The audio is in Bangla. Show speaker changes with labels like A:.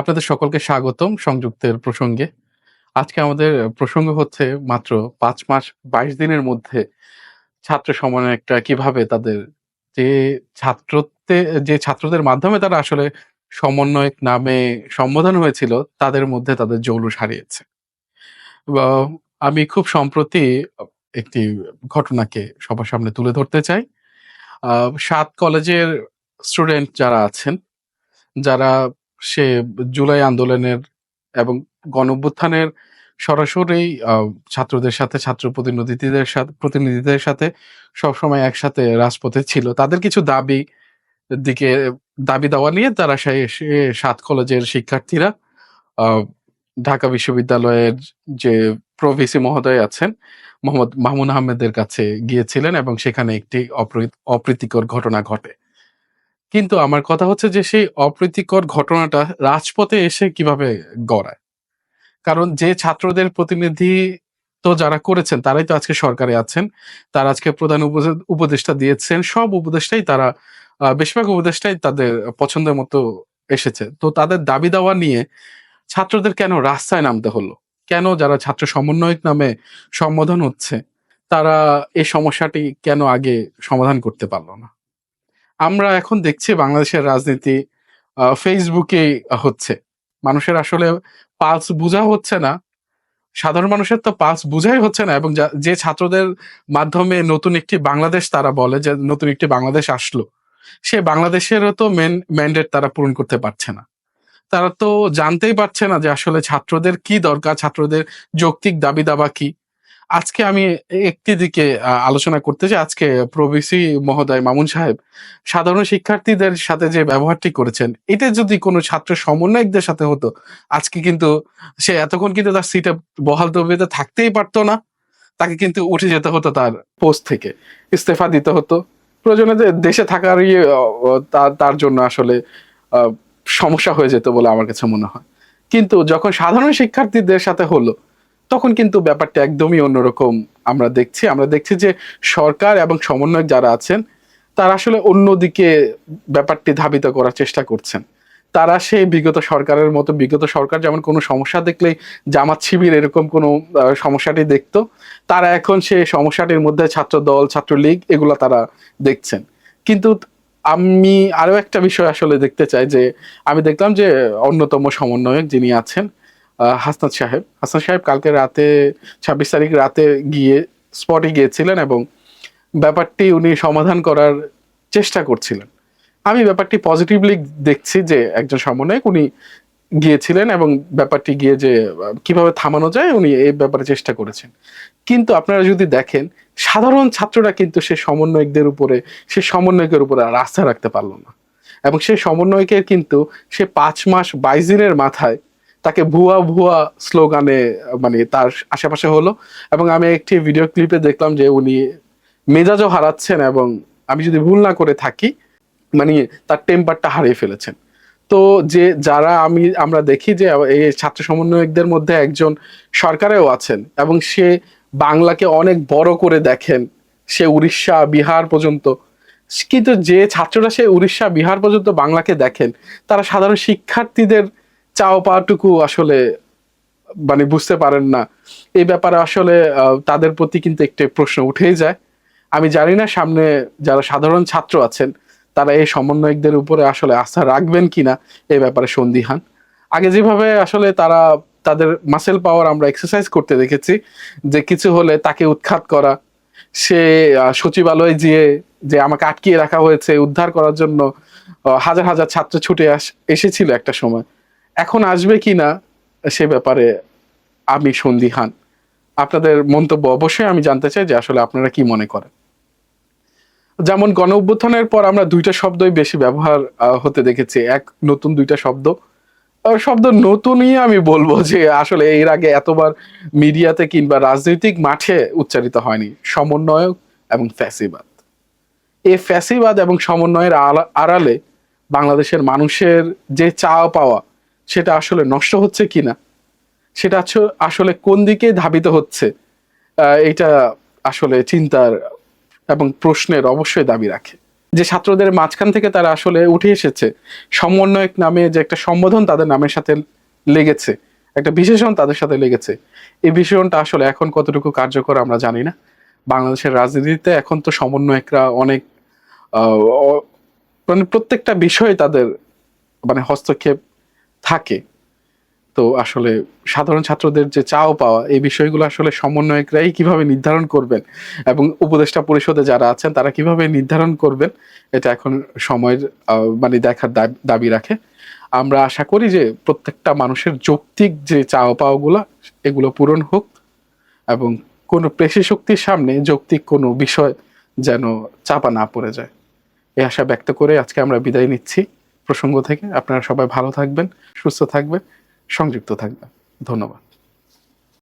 A: আপনাদের সকলকে স্বাগতম সংযুক্তের প্রসঙ্গে। আজকে আমাদের প্রসঙ্গ হচ্ছে মাত্র পাঁচ মাস বাইশ দিনের মধ্যে ছাত্র সমন্বয়কটা কীভাবে তাদের যে ছাত্রত্বে, যে ছাত্রদের মাধ্যমে তারা আসলে সমন্বয়ক নামে সম্বোধন হয়েছিল, তাদের মধ্যে তাদের জৌলুস হারিয়েছে। আমি খুব সম্প্রতি একটি ঘটনাকে সবার সামনে তুলে ধরতে চাই। সাত কলেজের স্টুডেন্ট যারা আছেন, যারা সে জুলাই আন্দোলনের এবং গণঅভ্যুত্থানের সরাসরি ছাত্রদের সাথে, ছাত্র প্রতিনিধিদের সাথে প্রতিনিধিদের সাথে সবসময় একসাথে রাজপথে ছিল। তাদের কিছু দাবি দিকে, দাবি দেওয়া নিয়ে তারা সাত কলেজের শিক্ষার্থীরা ঢাকা বিশ্ববিদ্যালয়ের যে প্রভিসি মহোদয় আছেন, মোহাম্মদ মামুন আহমেদের কাছে গিয়েছিলেন এবং সেখানে একটি অপ্রী- অপ্রীতিকর ঘটনা ঘটে। কিন্তু আমার কথা হচ্ছে যে সেই অপ্রীতিকর ঘটনাটা রাজপথে এসে কীভাবে গড়ায়? কারণ যে ছাত্রদের প্রতিনিধি তো যারা করেছেন, তারাই তো আজকে সরকারে আছেন, তারা আজকে প্রধান উপদে- উপদেষ্টা দিয়েছেন, সব উপদেষ্টাই তারা বেশিরভাগ উপদেষ্টাই তাদের পছন্দের মতো এসেছে। তো তাদের দাবি দাওয়া নিয়ে ছাত্রদের কেন রাস্তায় নামতে হলো? কেন যারা ছাত্র সমন্বয়ক নামে সম্বোধন হচ্ছে, তারা এই সমস্যাটি কেন আগে সমাধান করতে পারল না? আমরা এখন দেখছি বাংলাদেশের রাজনীতি ফেসবুকে হচ্ছে। মানুষের আসলে পালস বোঝা হচ্ছে না। সাধারণ মানুষের তো পালস বোঝাই হচ্ছে না এবং যা- যে ছাত্রদের মাধ্যমে নতুন একটি বাংলাদেশ তারা বলে, যে নতুন একটি বাংলাদেশ আসলো, সে বাংলাদেশেরও তো মেন ম্যান্ডেট তারা পূরণ করতে পারছে না। তারা তো জানতেই পারছে না যে আসলে ছাত্রদের কি দরকার, ছাত্রদের যৌক্তিক দাবি দাবা কি। আজকে আমি একটি দিকে আলোচনা করতে চাই। আজকে প্রবিসি মহোদয় মামুন সাহেব সাধারণ শিক্ষার্থীদের সাথে যে ব্যবহারটি করেছেন এটা যদি কোনো ছাত্র সমন্বয়কদের সাথে হতো আজকে কিন্তু সে এতক্ষণ কিন্তু তার সিটে বহাল তবিয়তে থাকতেই পারতো না। তাকে কিন্তু উঠে যেতে হতো তার পোস্ট থেকে ইস্তফা দিতে হতো। প্রয়োজনে দেশে থাকারই আহ, তার তার জন্য আসলে সমস্যা হয়ে যেত বলে আমার কাছে মনে হয়। কিন্তু যখন সাধারণ শিক্ষার্থীদের সাথে হলো তখন কিন্তু ব্যাপারটা একদমই অন্যরকম আমরা দেখছি। আমরা দেখছি যে সরকার এবং সমন্বয়ক যারা আছেন, তারা আসলে অন্যদিকে ব্যাপারটি ধাবিত করার চেষ্টা করছেন। তারা সেই বিগত সরকারের মতো, বিগত সরকার যেমন কোনো সমস্যা দেখলেই জামাত শিবির এরকম কোনো সমস্যাটি দেখতো, তারা এখন সেই সমস্যাটির মধ্যে ছাত্র দল ছাত্রলীগ এগুলো তারা দেখছেন। কিন্তু আমি আরও একটা বিষয় আসলে দেখতে চাই যে, আমি দেখলাম যে অন্যতম সমন্বয়ক যিনি আছেন হাসনাত সাহেব। হাসনাত সাহেব কালকে রাতে, ছাব্বিশ তারিখ রাতে গিয়ে স্পটে গিয়েছিলেন এবং ব্যাপারটি উনি সমাধান করার চেষ্টা করছিলেন। আমি ব্যাপারটি পজিটিভলি দেখছি যে একজন সমন্বয়ক উনি গিয়েছিলেন এবং ব্যাপারটি গিয়ে যে, কীভাবে থামানো যায় উনি এই ব্যাপারে চেষ্টা করেছেন। কিন্তু আপনারা যদি দেখেন, সাধারণ ছাত্ররা কিন্তু সে সমন্বয়কদের উপরে, সে সমন্বয়কের উপরে আর আস্থা রাখতে পারল না। এবং সে সমন্বয়কের কিন্তু সে পাঁচ মাস বাইশ দিনের মাথায় তাকে ভুয়া ভুয়া স্লোগানে মানে তার আশেপাশে হলো। এবং আমি একটি ভিডিও ক্লিপে দেখলাম যে উনি মেজাজও হারাচ্ছেন এবং আমি যদি ভুল না করে থাকি মানে তার টেম্পারটা হারিয়ে ফেলেছেন। তো যে যারা আমি, আমরা দেখি যে এই ছাত্র সমন্বয়কদের মধ্যে একজন সরকারেও আছেন এবং সে বাংলাকে অনেক বড় করে দেখেন, সে উড়িষ্যা, বিহার পর্যন্ত। কিন্তু যে ছাত্ররা সে উড়িষ্যা, বিহার পর্যন্ত বাংলাকে দেখেন, তারা সাধারণ শিক্ষার্থীদের চাও পাওয়াটুকু আসলে মানে বুঝতে পারেন না। এই ব্যাপারে আসলে তাদের প্রতি কিন্তু একটি প্রশ্ন উঠেই যায়। আমি জানি না সামনে যারা সাধারণ ছাত্র আছেন, তারা এই সমন্বয়কদের উপরে আসলে আস্থা রাখবেন কিনা, এ ব্যাপারে সন্দিহান। আগে যেভাবে আসলে তারা, তাদের মাসেল পাওয়ার আমরা এক্সারসাইজ করতে দেখেছি, যে কিছু হলে তাকে উৎখাত করা, সে সচিবালয়ে গিয়ে যে আমাকে আটকিয়ে রাখা হয়েছে, উদ্ধার করার জন্য হাজার হাজার ছাত্র ছুটে আস, এসেছিল একটা সময়। এখন আসবে কি না, সে ব্যাপারে আমি সন্দিহান। আপনাদের মন্তব্য অবশ্যই আমি জানতে চাই যে আসলে আপনারা কি মনে করেন। যেমন গণ অভ্যুত্থানের পর আমরা দুইটা শব্দই বেশি ব্যবহার হতে দেখেছি। এক নতুন দুইটা শব্দ। শব্দ নতুনই আমি বলব যে আসলে এর আগে এতবার মিডিয়াতে কিংবা রাজনৈতিক মাঠে উচ্চারিত হয়নি। সমন্বয়ক এবং ফ্যাসিবাদ। এই ফ্যাসিবাদ এবং সমন্বয়ের আড়া- আড়ালে বাংলাদেশের মানুষের যে চাওয়া পাওয়া সেটা আসলে নষ্ট হচ্ছে কিনা? সেটা আসলে কোন দিকে ধাবিত হচ্ছে? এটা আসলে চিন্তার এবং প্রশ্নের অবশ্যই দাবি রাখে। যে ছাত্রদের মাঝখান থেকে তারা আসলে উঠে এসেছে, সমন্বয়ক নামে যে একটা সম্বোধন তাদের নামের সাথে লেগেছে, একটা বিশেষণ তাদের সাথে লেগেছে, এই বিশেষণটা আসলে এখন কতটুকু কার্যকর আমরা জানি না। বাংলাদেশের রাজনীতিতে এখন তো সমন্বয়করা অনেক মানে প্রত্যেকটা বিষয়ে তাদের মানে হস্তক্ষেপ থাকে। তো আসলে সাধারণ ছাত্রদের যে চাও পাওয়া, এই বিষয়গুলো আসলে সমন্বয়করাই কীভাবে নির্ধারণ করবেন এবং উপদেষ্টা পরিষদে যারা আছেন, তারা কীভাবে নির্ধারণ করবেন, এটা এখন সময়ের মানে দেখার দাবি- রাখে। আমরা আশা করি যে প্রত্যেকটা মানুষের যৌক্তিক যে চাওয়া পাওয়াগুলো, এগুলো পূরণ হোক এবং কোনো পেশি শক্তির সামনে যৌক্তিক কোনো বিষয় যেন চাপা না পড়ে যায়। এই আশা ব্যক্ত করে আজকে আমরা বিদায় নিচ্ছি। প্রসঙ্গ থেকে আপনারা সবাই ভালো থাকবেন সুস্থ থাকবেন সংযুক্ত থাকবেন। ধন্যবাদ।